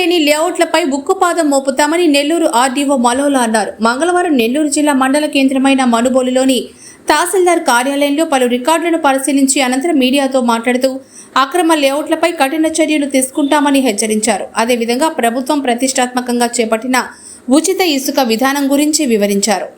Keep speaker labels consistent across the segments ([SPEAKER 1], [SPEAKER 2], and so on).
[SPEAKER 1] లేని లేఅవుట్లపై ఉక్కుపాదం మోపుతామని నెల్లూరు ఆర్డీఓ మలోలా అన్నారు. మంగళవారం నెల్లూరు జిల్లా మండల కేంద్రమైన మనుబోలులోని తహసీల్దార్ కార్యాలయంలో పలు రికార్డులను పరిశీలించి అనంతరం మీడియాతో మాట్లాడుతూ అక్రమ లేఅవుట్లపై కఠిన చర్యలు తీసుకుంటామని హెచ్చరించారు. అదేవిధంగా ప్రభుత్వం ప్రతిష్టాత్మకంగా చేపట్టిన ఉచిత ఇసుక విధానం గురించి వివరించారు.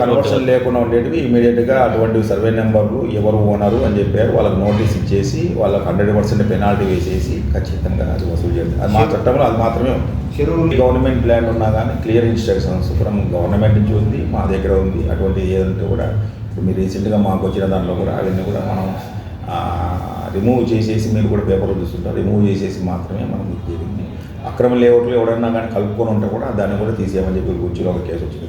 [SPEAKER 2] కన్వర్షన్ లేకుండా ఉండేటివి ఇమీడియట్గా అటువంటి సర్వే నెంబర్లు ఎవరు ఓనరు అని చెప్పారు. వాళ్ళకి నోటీస్ ఇచ్చేసి వాళ్ళకి హండ్రెడ్ పర్సెంట్ పెనాల్టీ వేసేసి ఖచ్చితంగా అది వసూలు చేయాలి. అది మా చట్టంలో అది మాత్రమే ఉంది.
[SPEAKER 3] చెరువులు
[SPEAKER 2] గవర్నమెంట్ ల్యాండ్ ఉన్నా కానీ క్లియర్ ఇన్స్ట్రక్షన్స్ ఫ్రమ్ గవర్నమెంట్ నుంచి ఉంది మా దగ్గర ఉంది. అటువంటి ఏదంటే కూడా ఇప్పుడు మీరు రీసెంట్గా మాకు వచ్చిన దాంట్లో కూడా అవన్నీ కూడా మనం రిమూవ్ చేసేసి మీరు కూడా పేపర్లు చూస్తుంటారు రిమూవ్ చేసేసి మాత్రమే మనం జరిగింది. అక్రమ లేఅవుట్లు ఎవడన్నా కానీ కలుపుకొని ఉంటే కూడా దాన్ని కూడా తీసేయమని చెప్పి కూర్చుని ఒక కేసు వచ్చింది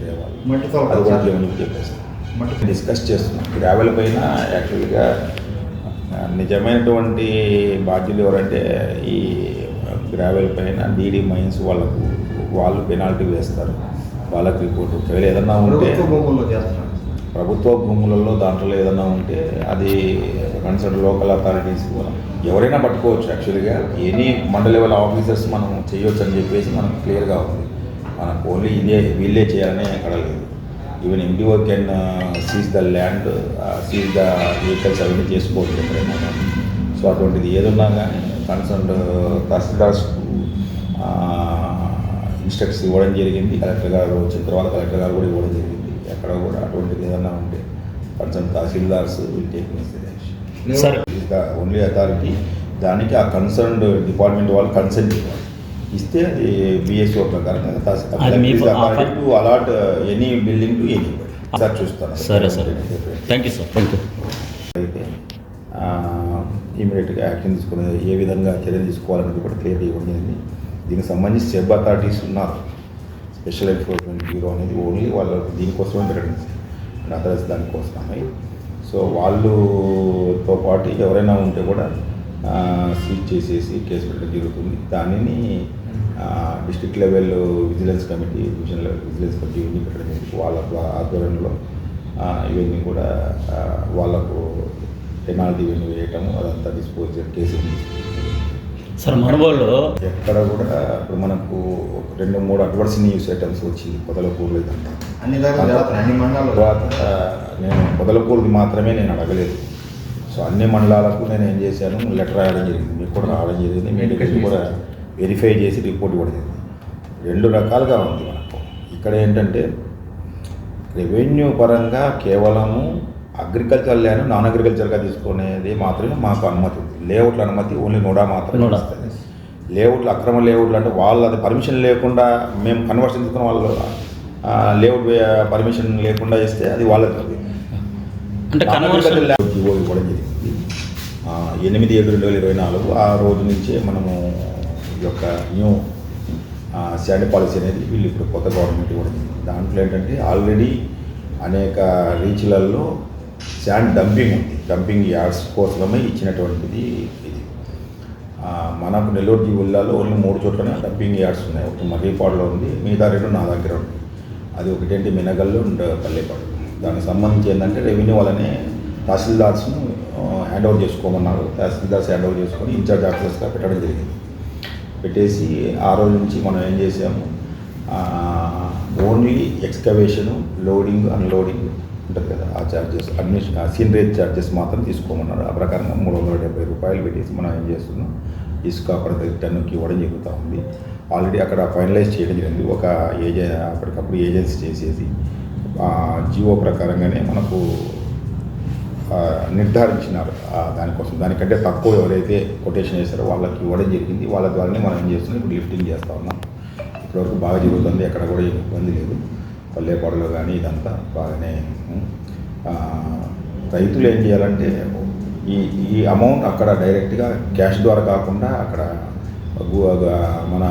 [SPEAKER 2] అది కూడా చెప్పి చెప్పేసి. డిస్కస్ చేస్తున్నాం. గ్రావెల్ పైన యాక్చువల్గా నిజమైనటువంటి బాధ్యులు ఎవరంటే ఈ గ్రావెల్ పైన డీడీ మైన్స్ వాళ్ళకు వాళ్ళు పెనాల్టీ వేస్తారు. వాళ్ళకి రిపోర్ట్ ఒకవేళ ఏదన్నా ఉంటే
[SPEAKER 3] ప్రభుత్వ భూములలో
[SPEAKER 2] దాంట్లో ఏదైనా ఉంటే అది కన్సర్న్ లోకల్ అథారిటీస్ ఎవరైనా పట్టుకోవచ్చు యాక్చువల్గా ఎనీ మండల లెవెల్ ఆఫీసర్స్ మనం చేయొచ్చు అని చెప్పేసి మనకు క్లియర్గా ఉంది. మనకు ఓన్లీ ఇదే వీళ్ళే చేయాలని ఎక్కడ లేదు. Even MDO can seize the land seize the vehicles అవన్నీ చేసుకోవచ్చు ఎక్కడైనా సో అటువంటిది ఏదున్నా కానీ concern uh, tahsildars uh, instructs ఇవ్వడం జరిగింది. కలెక్టర్ గారు వచ్చిన తర్వాత కలెక్టర్ గారు కూడా ఇవ్వడం జరిగింది. ఎక్కడ కూడా అటువంటిది ఏదైనా ఉంటే concern tahsildars will take
[SPEAKER 4] sir.
[SPEAKER 2] Only authority దానికి ఆ కన్సర్న్డ్ డిపార్ట్మెంట్ వాళ్ళు ఇవ్వాలి. ఇస్తే అది బిఎస్ఓ ప్రకారం
[SPEAKER 4] అది మీకు offer-
[SPEAKER 2] to allot any building to any sir చూస్తాను.
[SPEAKER 4] సరే sir. Thank you sir thank you
[SPEAKER 2] అయితే ఇమీడియట్గా యాక్షన్ తీసుకునే ఏ విధంగా చర్యలు తీసుకోవాలనేది కూడా క్లియర్ ఇవ్వడం జరిగింది దీనికి సంబంధించి సెబ్ అథారిటీస్ ఉన్నారు. స్పెషల్ ఎన్ఫోర్స్మెంట్ బ్యూరో అనేది ఓన్లీ వాళ్ళ దీనికోసమే పెట్టడం అదర్స్ దానికోసమే. సో వాళ్ళతో పాటు ఎవరైనా ఉంటే కూడా సీజ్ చేసేసి కేసు పెట్టడం జరుగుతుంది. దానిని district level vigilance committee division level vigilance committee ఇవన్నీ పెట్టడం జరిగింది. వాళ్ళ ఆధ్వర్యంలో ఇవన్నీ కూడా వాళ్ళకు పెనాల్టీ ఇవన్నీ వేయటము అదంతా డిస్పోజ్ కేసు
[SPEAKER 4] సార్ మనవాళ్ళు
[SPEAKER 2] ఎక్కడ కూడా ఇప్పుడు మనకు ఒక రెండు మూడు అడ్వర్స్ న్యూస్ ఐటమ్స్ వచ్చింది పొదలకూరులో ఇదంతా
[SPEAKER 3] అన్ని అన్ని మండలాలు.
[SPEAKER 2] తర్వాత నేను పొదలకూరుది మాత్రమే నేను అడగలేదు. సో అన్ని మండలాలకు నేను ఏం చేశాను? లెటర్ రాయడం జరిగింది. మీకు కూడా రావడం జరిగింది. మీ దగ్గరికి కూడా వెరిఫై చేసి రిపోర్ట్ ఇవ్వడం జరిగింది. రెండు రకాలుగా ఉంది మనకు. ఇక్కడ ఏంటంటే రెవెన్యూ పరంగా కేవలము అగ్రికల్చర్ ల్యాండ్ నాన్ అగ్రికల్చర్గా తీసుకునేది మాత్రమే మాకు అనుమతి ఉంది. లేఅవుట్ల అనుమతి ఓన్లీ నోడా మాత్రమే
[SPEAKER 4] నోడా.
[SPEAKER 2] ఇస్తుంది లేఅవుట్లు అక్రమ లేఅవుట్లు అంటే వాళ్ళు అది పర్మిషన్ లేకుండా మేము కన్వర్షన్ తీసుకున్న వాళ్ళు లేఅవుట్ పర్మిషన్ లేకుండా చేస్తే అది వాళ్ళది
[SPEAKER 4] అంటే
[SPEAKER 2] ఇవ్వడం జరిగింది ఎనిమిది ఏడు రెండు వేల ఇరవై నాలుగు ఆ రోజు నుంచే మనము ఈ యొక్క న్యూ శాండ్ పాలసీ అనేది వీళ్ళు ఇప్పుడు కొత్త గవర్నమెంట్ ఇవ్వడం జరిగింది దాంట్లో ఏంటంటే ఆల్రెడీ అనేక రీచ్లలో శాండ్ డంపింగ్ ఉంది. డంపింగ్ యార్డ్స్ కోసమే ఇచ్చినటువంటిది ఇది. మనకు నెల్లూరు జిల్లాలో ఓన్లీ మూడు చోట్లనే డంపింగ్ యార్డ్స్ ఉన్నాయి. ఒకటి మర్రిపాడులో ఉంది మిగతా రెండు నా దగ్గర ఉంది అది ఒకటేంటి? మినగల్లో పల్లెపాడు. దానికి సంబంధించి ఏంటంటే రెవెన్యూ వాళ్ళనే తహసీల్దార్స్ను హ్యాండ్ ఓవర్ చేసుకోమన్నారు. తహసీల్దార్స్ హ్యాండ్ ఓవర్ చేసుకొని ఇన్ఛార్జ్ ఆఫీసర్స్గా పెట్టడం జరిగింది. పెట్టేసి ఆ రోజు నుంచి మనం ఏం చేసాము ఓన్లీ ఎక్స్కవేషను లోడింగ్ అన్లోడింగ్ ఉంటుంది కదా ఆ ఛార్జెస్ అడ్మిషన్ సీనరేజ్ ఛార్జెస్ మాత్రం తీసుకోమన్నారు. ఆ ప్రకారంగా మూడు వందల డెబ్బై రూపాయలు పెట్టేసి మనం ఏం చేస్తున్నాం? ఇసుక ప్రతి టన్నుకి ఇవ్వడం జరుగుతూ ఉంది. ఆల్రెడీ అక్కడ ఫైనలైజ్ చేయడం జరిగింది. ఒక ఏజె అప్పటికప్పుడు ఏజెన్సీ చేసేసి జివో జియో ప్రకారంగానే మనకు నిర్ధారించినారు. దానికోసం. దానికంటే తక్కువ ఎవరైతే కొటేషన్ చేశారో వాళ్ళకి ఇవ్వడం జరిగింది. వాళ్ళ ద్వారానే మనం ఏం చేస్తున్నాం? ఇప్పుడు లిఫ్టింగ్ చేస్తూ ఉన్నాం. ఇప్పటివరకు బాగా జరుగుతుంది. ఎక్కడ కూడా ఇబ్బంది లేదు. పల్లెపాడులో కానీ ఇదంతా బాగానే రైతులు ఏం చేయాలంటే ఈ ఈ అమౌంట్ అక్కడ డైరెక్ట్గా క్యాష్ ద్వారా కాకుండా అక్కడ మన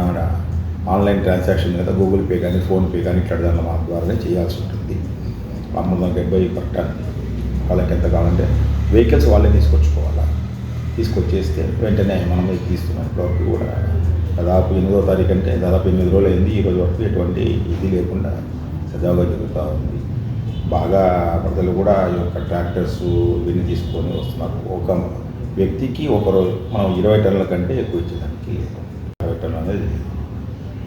[SPEAKER 2] ఆన్లైన్ ట్రాన్సాక్షన్ మీద గూగుల్ పే కానీ ఫోన్పే కానీ ఇట్లా దాని ద్వారానే చేయాల్సి ఉంటుంది. మూడు వందల డెబ్బై పర్ టన్ వాళ్ళకి ఎంత కావాలంటే వెహికల్స్ వాళ్ళే తీసుకొచ్చుకోవాలా. తీసుకొచ్చేస్తే వెంటనే మనం ఇది వరకు కూడా దాదాపు ఎనిమిదో తారీఖు అంటే దాదాపు ఎనిమిది రోజులు అయింది ఈ రోజు వరకు ఎటువంటి ఇది లేకుండా సజావుగా జరుగుతూ ఉంది. బాగా ప్రజలు కూడా ఈ యొక్క ట్రాక్టర్స్ ఇవన్నీ తీసుకొని వస్తున్నారు. ఒక వ్యక్తికి ఒక రోజు మనం ఇరవై టన్నుల కంటే ఎక్కువ ఇచ్చేదానికి లేదు ఇరవై టన్నులు అనేది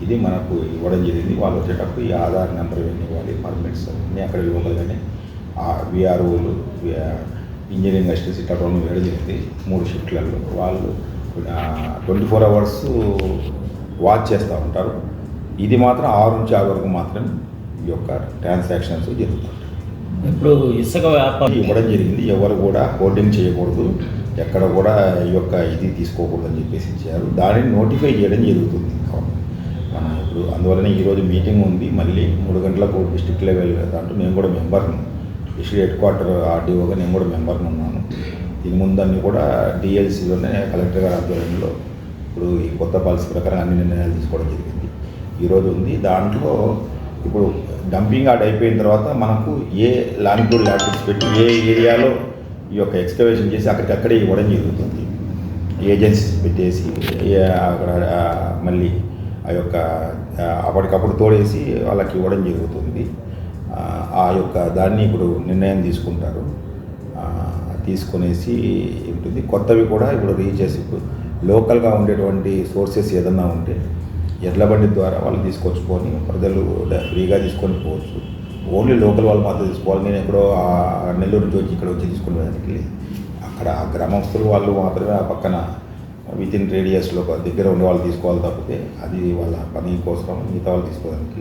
[SPEAKER 2] ఇది మనకు ఇవ్వడం జరిగింది. వాళ్ళు వచ్చేటప్పుడు ఈ ఆధార్ నెంబర్ ఇవన్నీ ఇవ్వాలి పర్మిట్స్ అన్నీ అక్కడ ఇవ్వగలగానే విఆర్ఓలు ఇంజనీరింగ్ అసిస్టెంట్స్ ఇట్లా రెండు వేయడం జరిగింది. మూడు షిఫ్ట్లలో వాళ్ళు ట్వంటీ ఫోర్ అవర్స్ వాచ్ చేస్తూ ఉంటారు. ఇది మాత్రం ఆరు నుంచి ఆరు వరకు మాత్రమే యొక్క ట్రాన్సాక్షన్స్ జరుగుతాయి
[SPEAKER 4] ఇప్పుడు ఇసుక వ్యాపారం
[SPEAKER 2] ఇవ్వడం జరిగింది. ఎవరు కూడా హోల్డింగ్ చేయకూడదు. ఎక్కడ కూడా ఈ యొక్క ఇది తీసుకోకూడదు అని చెప్పేసి ఇచ్చారు. దానిని నోటిఫై చేయడం జరుగుతుంది. మన ఇప్పుడు అందువలన ఈరోజు మీటింగ్ ఉంది. మళ్ళీ మూడు గంటలకు డిస్ట్రిక్ట్ లెవెల్ దాంట్లో నేను కూడా మెంబర్ను డిస్ట్రిక్ట్ హెడ్ క్వార్టర్ ఆర్డీఓగా నేను కూడా మెంబర్ను ఉన్నాను. దీని ముందన్నీ కూడా డిఎల్సీలోనే కలెక్టర్ గారి ఆధ్వర్యంలో ఇప్పుడు ఈ కొత్త పాలసీ ప్రకారం అన్ని నిర్ణయాలు తీసుకోవడం జరిగింది. ఈరోజు ఉంది. దాంట్లో ఇప్పుడు డంపింగ్ యార్డ్ అయిపోయిన తర్వాత మనకు ఏ లాంగ్టూడ్ ల్యాబ్స్ పెట్టి ఏ ఏరియాలో ఈ యొక్క ఎక్స్కవేషన్ చేసి అక్కడికక్కడే ఇవ్వడం జరుగుతుంది. ఏజెన్సీస్ పెట్టేసి అక్కడ మళ్ళీ ఆ యొక్క అప్పటికప్పుడు తోడేసి వాళ్ళకి ఇవ్వడం జరుగుతుంది. ఆ, యొక్క దాన్ని ఇప్పుడు నిర్ణయం తీసుకుంటారు. తీసుకునేసి ఉంటుంది. కొత్తవి కూడా ఇప్పుడు రీచెస్ ఇప్పుడు లోకల్గా ఉండేటువంటి సోర్సెస్ ఏదన్నా ఉంటే ఎడ్ల బండి ద్వారా వాళ్ళు తీసుకొచ్చుకొని ప్రజలు ఫ్రీగా తీసుకొని పోవచ్చు. ఓన్లీ లోకల్ వాళ్ళు మాత్రం తీసుకోవాలి. నేను ఎక్కడో ఆ నెల్లూరు నుంచి వచ్చి ఇక్కడ వచ్చి తీసుకుని వెళ్ళి అక్కడ ఆ గ్రామస్తులు వాళ్ళు మాత్రమే ఆ పక్కన విత్ ఇన్ రేడియస్లో దగ్గర ఉండే వాళ్ళు తీసుకోవాలి తప్పితే అది వాళ్ళ పని కోసం మిగతా వాళ్ళు తీసుకోవడానికి